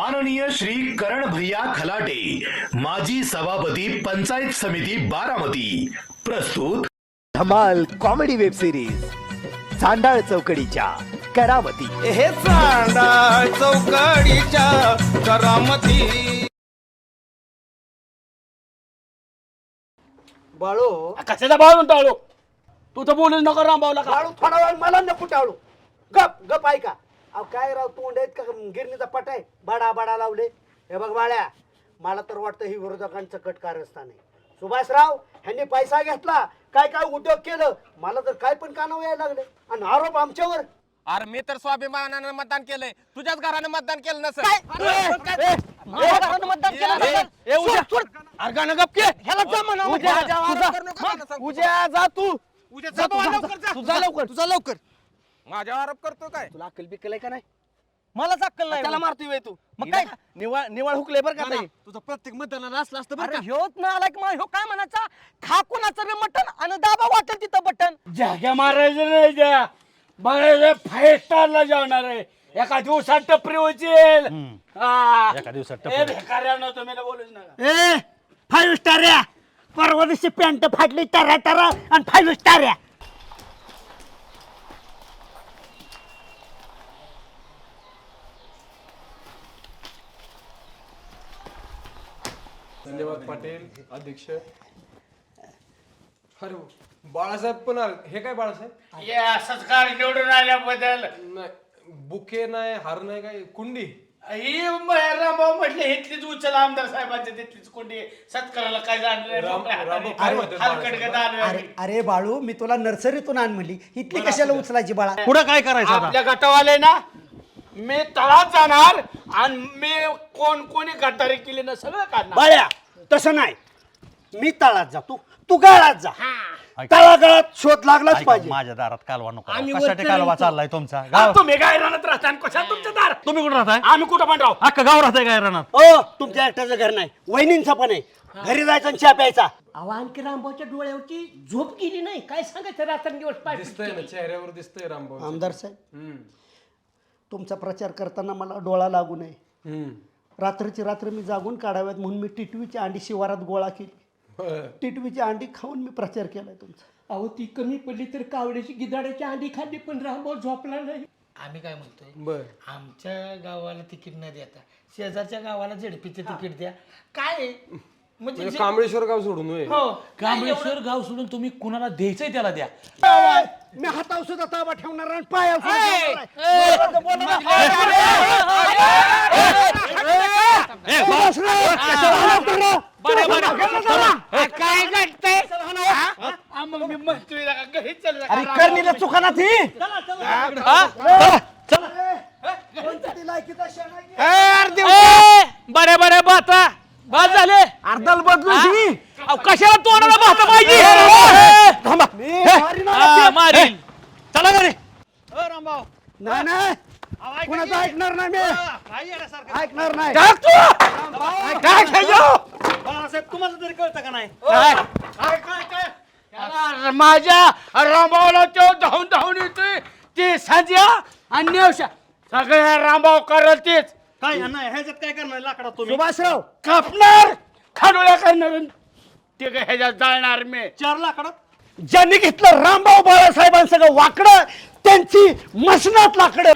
माननीय श्री करण भैया खलाटे माजी सभापती पंचायत समिती बारामती. प्रस्तुत धमाल कॉमेडी वेब सिरीज चांडाळ चौकडीच्या करावती हे चांडा चौकडीच्या करामती. बाळू. कशाचा भाव टाळू तू तर बोलूच नको रामभाऊला का? बाळू थोडा वेळ मला नको टाळू. गप गप ऐका. अहो काय राव तोंड आहेत का? गिरणीचा पट आहे. बडा बडा लावले. हे बघ बाळ्या मला तर वाटतं ही विरोधकांचं कट कारस्थान आहे. सुभाषराव ह्यांनी पैसा घेतला. काय काय उद्योग केलं? मला तर काय पण कानावर यायला लागले. आणि आरोप आमच्यावर. अरे मी तर स्वाभिमानानं मतदान केलंय. तुझ्याच घरानं मतदान केलं नसेल. मतदान केलं नसेल. सोड, सोड. अरे गाणं गप के. ह्याला जा म्हणा. उद्या करू नका. उद्या जा तू. उद्या जा तू, जा, जा. लवकर. तुझा लवकर. माझ्या आरोप करतो काय? तुला अक्कल बिक्कल आहे का नाही? मला अक्कल नाही त्याला मारतोय व्हय तू. मग काय? निवळ निवळ हुकले बरं का ताई? तुझं प्रत्येक मतदानाला असलं असतं अरे ह्योच ना आला की मग ह्यो काय म्हणायचा? खा कुणाचं बी मटण आणि दाबा वाटेल तिथं बटन जाग्या मारायचं नाही द्या बघायचं फाईव्ह स्टारला जेवणार आहे. एका दिवसात टपरी होईल एका दिवसात भिकाऱ्यानं तुम्ही ना बोलूच नका. ए फाईव्ह स्टार या. परवा दिवशी पॅन्ट फाटली टरा टरा आणि फाईव्ह स्टार या. धन्यवाद पाटील अध्यक्ष. अरे बाळासाहेब पण आले. हे काय बाळासाहेब? ये निवडून आल्याबद्दल. नाही बुके नाही हार नाही काय? कुंडी? ही रामभाऊ म्हटले इथलीच उचल आमदार साहेबांच्या तिथलीच कोंडी. सत्काराला काय जाणलं राम- रामभाऊ काय म्हणतात हलकट अरे अरे बाळू मी तुला नर्सरीतून आण म्हणली. इथली कशाला उचलायची बाळा? पुढं काय करायचं आपल्या गटावाले ना मी तळात जाणार आणि मी कोण कोणी गटारी केली ना सगळं काढणार. बाळ्या तसं नाही. मी तळात जातो. तू गाळात जा. तळागाळात शोध लागलाच पाहिजे. माझ्या दारात कालवा नको. आम्ही कशासाठी वरती कालवा राहतो. चाललाय तुमचा? गाव तुम्ही काय राहणार राहता आणि कशा तुमच्या दार? तुम्ही कुठं राहताय? आम्ही कुठं पण राहू. अख्खं गाव राहतंय काय राहणार ओ तुमच्या एकट्याचं घर नाही. वहिनींचं पण आहे. घरी जायचं आणि चहा प्यायचा. अहो आणखी रामभाऊच्या डोळ्यावरती झोप गेली नाही. काय सांगायचं? रात्रंदिवस ना चेहऱ्यावर दिसतंय रामभाऊ आमदार साहेब. तुमचा प्रचार करताना मला डोळा लागू नये. हम्म. रात्रीची रात्र मी जागून काढाव्यात म्हणून मी टिटवीची अंडी शिवारात गोळा केली. टिटवीची अंडी खाऊन मी प्रचार केलाय तुमचा. अहो ती कमी पडली तर कावड्याची गिदाड्याची अंडी खाल्ली पण रामभाऊ झोपला नाही. आम्ही काय म्हणतोय? बर. आमच्या गावाला तिकीट न देता शेजारच्या गावाला झेडपीचं तिकीट द्या. काय? म्हणजे म्हणजे कांबळेश्वर गाव सोडून हो. कांबळेश्वर गाव सोडून तुम्ही कुणाला द्यायचंय त्याला द्या. मी हातावर सुद्धा ताबा ठेवणार आणि पायावर सुद्धा ठेवणार आहे. काय घडतंय मग मी म्हणतोय ना का घरी चल अरे करणीला चुकाना ती कोणती लायकीचा क्षण आहे की? बरे बरे बाता बाद झाले. अर्धल बदलू अहो, कशाला तोंडाला बाता पाहिजे? थांबा. हा, मारील चला घरी. नाही नाही कुणाचं ऐकणार नाही मी? ऐकणार नाही. टाक तू. टाक हे जाऊ. बाळासाहेब तुम्हाला तरी कळतं का नाही? माझ्या रामभाऊला तो धावून धावून येतोय. ते संध्या आणि नेवशा. सगळ्या रामभाऊ करल तेच काय नाही ह्याच्यात काय करणार लाकडा तुम्ही? सुभाषराव. कापणार खाडोळ्या करणार ते काय ह्याच्यात जाळणार मी. चार लाकडं? ज्यांनी घेतलं रामभाऊ बाळासाहेबांसगळं वाकडं त्यांची मसनात लाकडं.